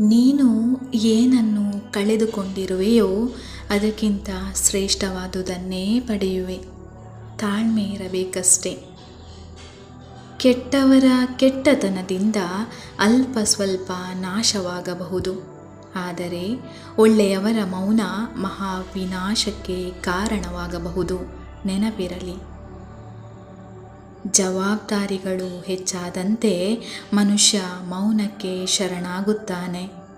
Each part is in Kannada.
ನೀನು ಏನನ್ನು ಕಳೆದುಕೊಂಡಿರುವೆಯೋ ಅದಕ್ಕಿಂತ ಶ್ರೇಷ್ಠವಾದುದನ್ನೇ ಪಡೆಯುವೆ. ತಾಳ್ಮೆ ಇರಬೇಕಷ್ಟೆ. ಕೆಟ್ಟವರ ಕೆಟ್ಟತನದಿಂದ ಅಲ್ಪ ಸ್ವಲ್ಪ ನಾಶವಾಗಬಹುದು. ಆದರೆ ಒಳ್ಳೆಯವರ ಮೌನ ಮಹಾ ವಿನಾಶಕ್ಕೆ ಕಾರಣವಾಗಬಹುದು. ನೆನಪಿರಲಿ. ಜವಾಬ್ದಾರಿಗಳು ಹೆಚ್ಚಾದಂತೆ ಮನುಷ್ಯ ಮೌನಕ್ಕೆ ಶರಣಾಗುತ್ತಾನೆ.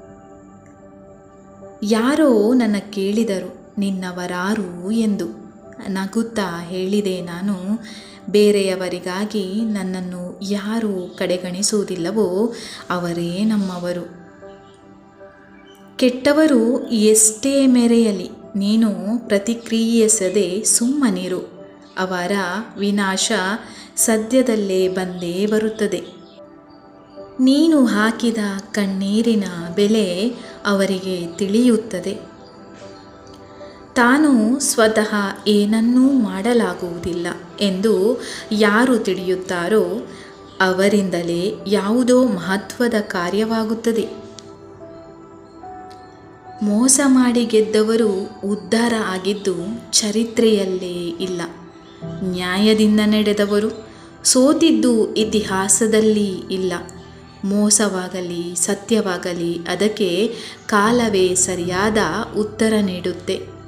ಯಾರೋ ನನ್ನ ಕೇಳಿದರು, ನಿನ್ನವರಾರು ಎಂದು ನಗುತ್ತಾ ಹೇಳಿದೆ ನಾನು. ಬೇರೆಯವರಿಗಾಗಿ ನನ್ನನ್ನು ಯಾರು ಕಡೆಗಣಿಸುವುದಿಲ್ಲವೋ, ಅವರೇ ನಮ್ಮವರು. ಕೆಟ್ಟವರು ಎಷ್ಟೇ ಮೆರೆಯಲಿ, ನೀನು ಪ್ರತಿಕ್ರಿಯಿಸದೆ ಸುಮ್ಮನಿರು. ಅವರ ವಿನಾಶ ಸದ್ಯದಲ್ಲೇ ಬಂದೇ ಬರುತ್ತದೆ. ನೀನು ಹಾಕಿದ ಕಣ್ಣೀರಿನ ಬೆಲೆ ಅವರಿಗೆ ತಿಳಿಯುತ್ತದೆ. ತಾನು ಸ್ವತಃ ಏನನ್ನೂ ಮಾಡಲಾಗುವುದಿಲ್ಲ ಎಂದು ಯಾರು ತಿಳಿಯುತ್ತಾರೋ ಅವರಿಂದಲೇ ಯಾವುದೋ ಮಹತ್ವದ ಕಾರ್ಯವಾಗುತ್ತದೆ. ಮೋಸ ಮಾಡಿ ಗೆದ್ದವರು ಉದ್ಧಾರ ಆಗಿದ್ದು ಚರಿತ್ರೆಯಲ್ಲೇ ಇಲ್ಲ. ನ್ಯಾಯದಿಂದ ನಡೆದವರು ಸೋತಿದ್ದು ಇತಿಹಾಸದಲ್ಲಿ ಇಲ್ಲ. ಮೋಸವಾಗಲಿ, ಸತ್ಯವಾಗಲಿ, ಅದಕ್ಕೆ ಕಾಲವೇ ಸರಿಯಾದ ಉತ್ತರ ನೀಡುತ್ತೆ.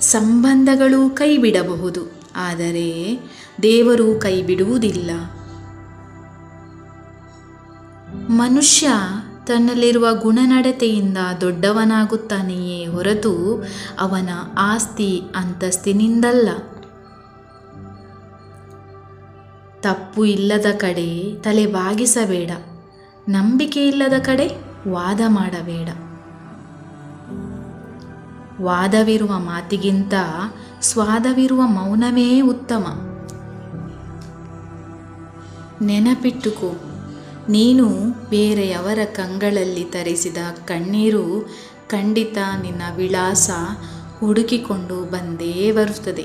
ಸಂಬಂಧಗಳು ಕೈ ಬಿಡಬಹುದು ಆದರೆ ದೇವರು ಕೈ ಬಿಡುವುದಿಲ್ಲ ಮನುಷ್ಯ ತನ್ನಲ್ಲಿರುವ ಗುಣನಡತೆಯಿಂದ ದೊಡ್ಡವನಾಗುತ್ತಾನೆಯೇ ಹೊರತು ಅವನ ಆಸ್ತಿ ಅಂತಸ್ತಿನಿಂದಲ್ಲ. ತಪ್ಪು ಇಲ್ಲದ ಕಡೆ ತಲೆ ಬಾಗಿಸಬೇಡ, ನಂಬಿಕೆ ಇಲ್ಲದ ಕಡೆ ವಾದ ಮಾಡಬೇಡ. ವಾದವಿರುವ ಮಾತಿಗಿಂತ ಸ್ವಾದವಿರುವ ಮೌನವೇ ಉತ್ತಮ. ನೆನಪಿಟ್ಟುಕೋ ನೀನು ಬೇರೆಯವರ ಕಂಗಳಲ್ಲಿ ತರಿಸಿದ ಕಣ್ಣೀರು ಖಂಡಿತ ನಿನ್ನ ವಿಳಾಸ ಹುಡುಕಿಕೊಂಡು ಬಂದೇ ಬರುತ್ತದೆ.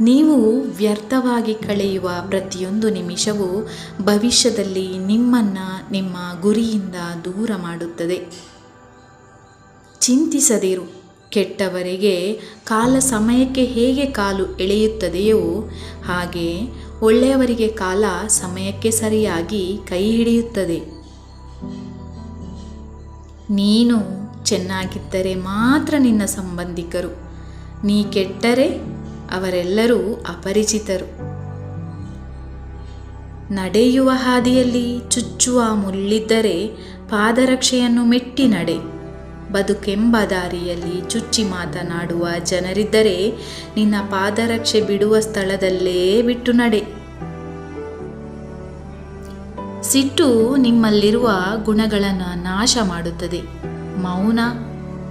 ನೀವು ವ್ಯರ್ಥವಾಗಿ ಕಳೆಯುವ ಪ್ರತಿಯೊಂದು ನಿಮಿಷವೂ ಭವಿಷ್ಯದಲ್ಲಿ ನಿಮ್ಮನ್ನು ನಿಮ್ಮ ಗುರಿಯಿಂದ ದೂರ ಮಾಡುತ್ತದೆ. ಚಿಂತಿಸದಿರು, ಕೆಟ್ಟವರಿಗೆ ಕಾಲ ಸಮಯಕ್ಕೆ ಹೇಗೆ ಕಾಲು ಎಳೆಯುತ್ತದೆಯೋ ಹಾಗೆ ಒಳ್ಳೆಯವರಿಗೆ ಕಾಲ ಸಮಯಕ್ಕೆ ಸರಿಯಾಗಿ ಕೈ ಹಿಡಿಯುತ್ತದೆ. ನೀನು ಚೆನ್ನಾಗಿದ್ದರೆ ಮಾತ್ರ ನಿನ್ನ ಸಂಬಂಧಿಕರು. ನೀ ಕೆಟ್ಟರೆ ಅವರೆಲ್ಲರೂ ಅಪರಿಚಿತರು. ನಡೆಯುವ ಹಾದಿಯಲ್ಲಿ ಚುಚ್ಚುವ ಮುಳ್ಳಿದ್ದರೆ ಪಾದರಕ್ಷೆಯನ್ನು ಮೆಟ್ಟಿ ನಡೆ. ಬದುಕೆಂಬ ದಾರಿಯಲ್ಲಿ ಚುಚ್ಚಿ ಮಾತನಾಡುವ ಜನರಿದ್ದರೆ ನಿನ್ನ ಪಾದರಕ್ಷೆ ಬಿಡುವ ಸ್ಥಳದಲ್ಲೇ ಬಿಟ್ಟು ನಡೆ. ಸಿಟ್ಟು ನಿಮ್ಮಲ್ಲಿರುವ ಗುಣಗಳನ್ನು ನಾಶ ಮಾಡುತ್ತದೆ. ಮೌನ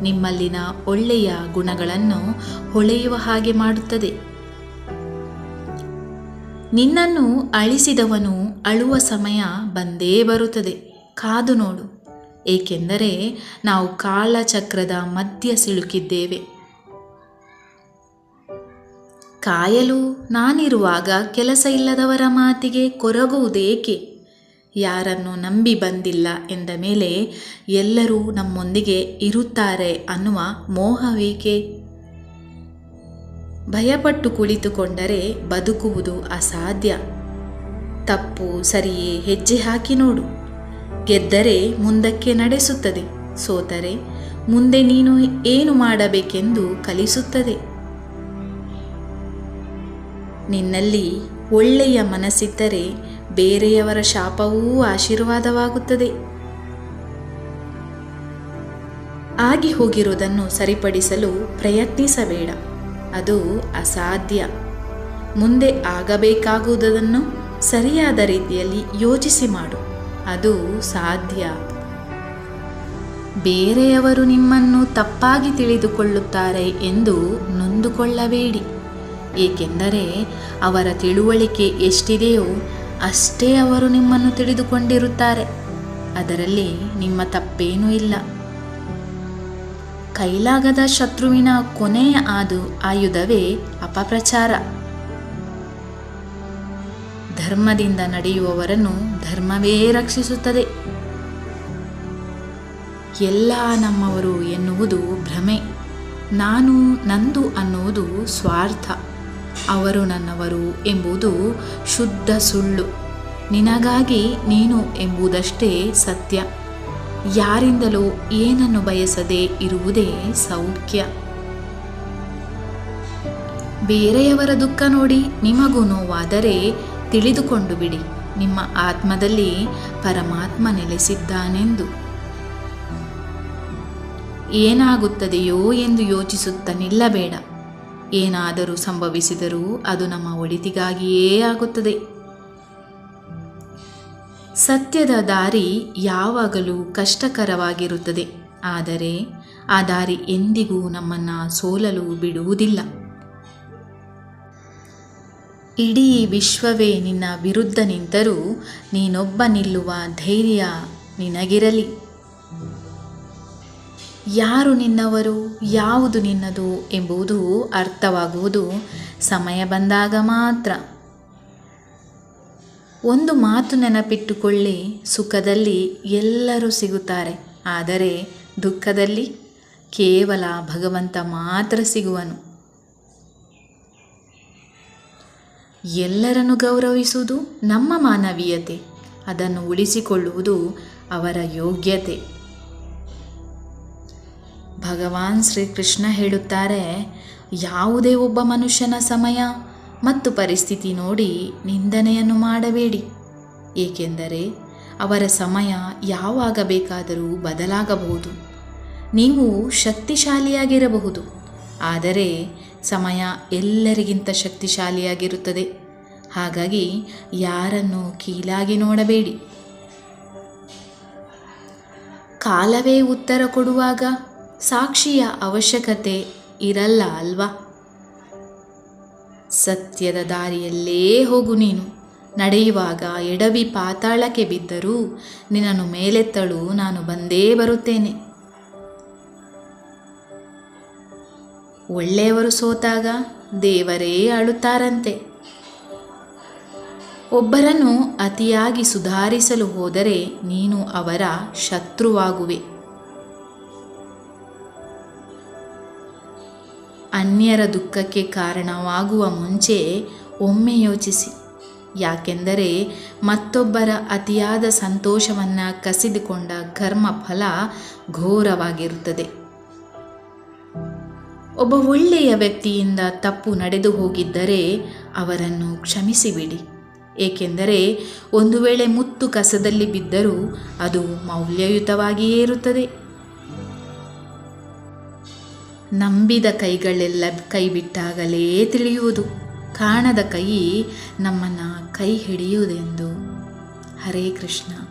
ನಿಮ್ಮಲ್ಲಿನ ಒಳ್ಳೆಯ ಗುಣಗಳನ್ನು ಹೊಳೆಯುವ ಹಾಗೆ ಮಾಡುತ್ತದೆ. ನಿನ್ನನ್ನು ಅಳಿಸಿದವನು ಅಳುವ ಸಮಯ ಬಂದೇ ಬರುತ್ತದೆ. ಕಾದು ನೋಡು. ಏಕೆಂದರೆ ನಾವು ಕಾಲಚಕ್ರದ ಮಧ್ಯ ಸಿಲುಕಿದ್ದೇವೆ. ಕಾಯಲು ನಾನಿರುವಾಗ ಕೆಲಸ ಇಲ್ಲದವರ ಮಾತಿಗೆ ಕೊರಗುವುದೇಕೆ? ಯಾರನ್ನು ನಂಬಿ ಬಂದಿಲ್ಲ ಎಂದ ಮೇಲೆ ಎಲ್ಲರೂ ನಮ್ಮೊಂದಿಗೆ ಇರುತ್ತಾರೆ ಅನ್ನುವ ಮೋಹವೇಕೆ? ಭಯಪಟ್ಟು ಕುಳಿತುಕೊಂಡರೆ ಬದುಕುವುದು ಅಸಾಧ್ಯ. ತಪ್ಪು ಸರಿಯೇ ಹೆಜ್ಜೆ ಹಾಕಿ ನೋಡು. ಗೆದ್ದರೆ ಮುಂದಕ್ಕೆ ನಡೆಸುತ್ತದೆ. ಸೋತರೆ, ಮುಂದೆ ನೀನು ಏನು ಮಾಡಬೇಕೆಂದು ಕಲಿಸುತ್ತದೆ. ನಿನ್ನಲ್ಲಿ ಒಳ್ಳೆಯ ಮನಸ್ಸಿದ್ದರೆ ಬೇರೆಯವರ ಶಾಪವೂ ಆಶೀರ್ವಾದವಾಗುತ್ತದೆ. ಆಗಿ ಹೋಗಿರುವುದನ್ನು ಸರಿಪಡಿಸಲು ಪ್ರಯತ್ನಿಸಬೇಡ. ಅದು ಅಸಾಧ್ಯ. ಮುಂದೆ ಆಗಬೇಕಾಗುವುದನ್ನು ಸರಿಯಾದ ರೀತಿಯಲ್ಲಿ ಯೋಚಿಸಿ ಮಾಡು. ಅದು ಸಾಧ್ಯ. ಬೇರೆಯವರು ನಿಮ್ಮನ್ನು ತಪ್ಪಾಗಿ ತಿಳಿದುಕೊಳ್ಳುತ್ತಾರೆ ಎಂದು ನೊಂದುಕೊಳ್ಳಬೇಡಿ. ಏಕೆಂದರೆ ಅವರ ತಿಳುವಳಿಕೆ ಎಷ್ಟಿದೆಯೋ ಅಷ್ಟೇ ಅವರು ನಿಮ್ಮನ್ನು ತಿಳಿದುಕೊಂಡಿರುತ್ತಾರೆ. ಅದರಲ್ಲಿ ನಿಮ್ಮ ತಪ್ಪೇನೂ ಇಲ್ಲ. ಕೈಲಾಗದ ಶತ್ರುವಿನ ಕೊನೆಯ ಆದು ಆಯುಧವೇ ಅಪಪ್ರಚಾರ. ಧರ್ಮದಿಂದ ನಡೆಯುವವರನ್ನು ಧರ್ಮವೇ ರಕ್ಷಿಸುತ್ತದೆ. ಎಲ್ಲ ನಮ್ಮವರು ಎನ್ನುವುದು ಭ್ರಮೆ. ನಾನು ನಂದು ಅನ್ನುವುದು ಸ್ವಾರ್ಥ. ಅವರು ನನ್ನವರು ಎಂಬುದು ಶುದ್ಧ ಸುಳ್ಳು. ನಿನಗಾಗಿ ನೀನು ಎಂಬುದಷ್ಟೇ ಸತ್ಯ. ಯಾರಿಂದಲೂ ಏನನ್ನು ಬಯಸದೆ ಇರುವುದೇ ಸೌಖ್ಯ. ಬೇರೆಯವರ ದುಃಖ ನೋಡಿ ನಿಮಗೂ ನೋವಾದರೆ ತಿಳಿದುಕೊಂಡು ಬಿಡಿ. ನಿಮ್ಮ ಆತ್ಮದಲ್ಲಿ ಪರಮಾತ್ಮ ನೆಲೆಸಿದ್ದಾನೆಂದು. ಏನಾಗುತ್ತದೆಯೋ ಎಂದು ಯೋಚಿಸುತ್ತ ನಿಲ್ಲಬೇಡ. ಏನಾದರೂ ಸಂಭವಿಸಿದರೂ ಅದು ನಮ್ಮ ಒಳಿತಿಗಾಗಿಯೇ ಆಗುತ್ತದೆ. ಸತ್ಯದ ದಾರಿ ಯಾವಾಗಲೂ ಕಷ್ಟಕರವಾಗಿರುತ್ತದೆ. ಆದರೆ ಆ ದಾರಿ ಎಂದಿಗೂ ನಮ್ಮನ್ನು ಸೋಲಲು ಬಿಡುವುದಿಲ್ಲ. ಇಡೀ ವಿಶ್ವವೇ ನಿನ್ನ ವಿರುದ್ಧ ನಿಂತರೂ ನೀನೊಬ್ಬ ನಿಲ್ಲುವ ಧೈರ್ಯ ನಿನಗಿರಲಿ. ಯಾರು ನಿನ್ನವರು, ಯಾವುದು ನಿನ್ನದು ಎಂಬುದು ಅರ್ಥವಾಗುವುದು ಸಮಯ ಬಂದಾಗ ಮಾತ್ರ. ಒಂದು ಮಾತು ನೆನಪಿಟ್ಟುಕೊಳ್ಳಿ, ಸುಖದಲ್ಲಿ ಎಲ್ಲರೂ ಸಿಗುತ್ತಾರೆ, ಆದರೆ ದುಃಖದಲ್ಲಿ ಕೇವಲ ಭಗವಂತ ಮಾತ್ರ ಸಿಗುವನು. ಎಲ್ಲರನ್ನು ಗೌರವಿಸುವುದು ನಮ್ಮ ಮಾನವೀಯತೆ. ಅದನ್ನು ಉಳಿಸಿಕೊಳ್ಳುವುದು ಅವರ ಯೋಗ್ಯತೆ. ಭಗವಾನ್ ಶ್ರೀಕೃಷ್ಣ ಹೇಳುತ್ತಾರೆ, ಯಾವುದೇ ಒಬ್ಬ ಮನುಷ್ಯನ ಸಮಯ ಮತ್ತು ಪರಿಸ್ಥಿತಿ ನೋಡಿ ನಿಂದನೆಯನ್ನು ಮಾಡಬೇಡಿ. ಏಕೆಂದರೆ ಅವರ ಸಮಯ ಯಾವಾಗ ಬೇಕಾದರೂ ಬದಲಾಗಬಹುದು. ನೀವು ಶಕ್ತಿಶಾಲಿಯಾಗಿರಬಹುದು. ಆದರೆ ಸಮಯ ಎಲ್ಲರಿಗಿಂತ ಶಕ್ತಿಶಾಲಿಯಾಗಿರುತ್ತದೆ. ಹಾಗಾಗಿ ಯಾರನ್ನು ಕೀಲಾಗಿ ನೋಡಬೇಡಿ. ಕಾಲವೇ ಉತ್ತರ ಕೊಡುವಾಗ ಸಾಕ್ಷಿಯ ಅವಶ್ಯಕತೆ ಇರಲ್ಲ ಅಲ್ವಾ? ಸತ್ಯದ ದಾರಿಯಲ್ಲೇ ಹೋಗು ನೀನು. ನಡೆಯುವಾಗ ಎಡವಿ ಪಾತಾಳಕ್ಕೆ ಬಿದ್ದರೂ ನಿನ್ನನ್ನು ಮೇಲೆತ್ತಳು ನಾನು ಬಂದೇ ಬರುತ್ತೇನೆ. ಒಳ್ಳೆಯವರು ಸೋತಾಗ ದೇವರೇ ಅಳುತ್ತಾರಂತೆ. ಒಬ್ಬರನ್ನು ಅತಿಯಾಗಿ ಸುಧಾರಿಸಲು ಹೋದರೆ ನೀನು ಅವರ ಶತ್ರುವಾಗುವೆ. ಅನ್ಯರ ದುಃಖಕ್ಕೆ ಕಾರಣವಾಗುವ ಮುಂಚೆ ಒಮ್ಮೆ ಯೋಚಿಸಿ. ಯಾಕೆಂದರೆ ಮತ್ತೊಬ್ಬರ ಅತಿಯಾದ ಸಂತೋಷವನ್ನು ಕಸಿದುಕೊಂಡ ಕರ್ಮ ಫಲ ಘೋರವಾಗಿರುತ್ತದೆ. ಒಬ್ಬ ಒಳ್ಳೆಯ ವ್ಯಕ್ತಿಯಿಂದ ತಪ್ಪು ನಡೆದು ಹೋಗಿದ್ದರೆ ಅವರನ್ನು ಕ್ಷಮಿಸಿಬಿಡಿ. ಏಕೆಂದರೆ ಒಂದು ವೇಳೆ ಮುತ್ತು ಕಸದಲ್ಲಿ ಬಿದ್ದರೂ ಅದು ಮೌಲ್ಯಯುತವಾಗಿಯೇ ಇರುತ್ತದೆ ನಂಬಿದ ಕೈಗಳೆಲ್ಲ ಕೈ ಬಿಟ್ಟಾಗಲೇ ತಿಳಿಯುವುದು. ಕಾಣದ ಕೈ ನಮ್ಮನ್ನು ಕೈ ಹಿಡಿಯುವುದೆಂದು. ಹರೇ ಕೃಷ್ಣ.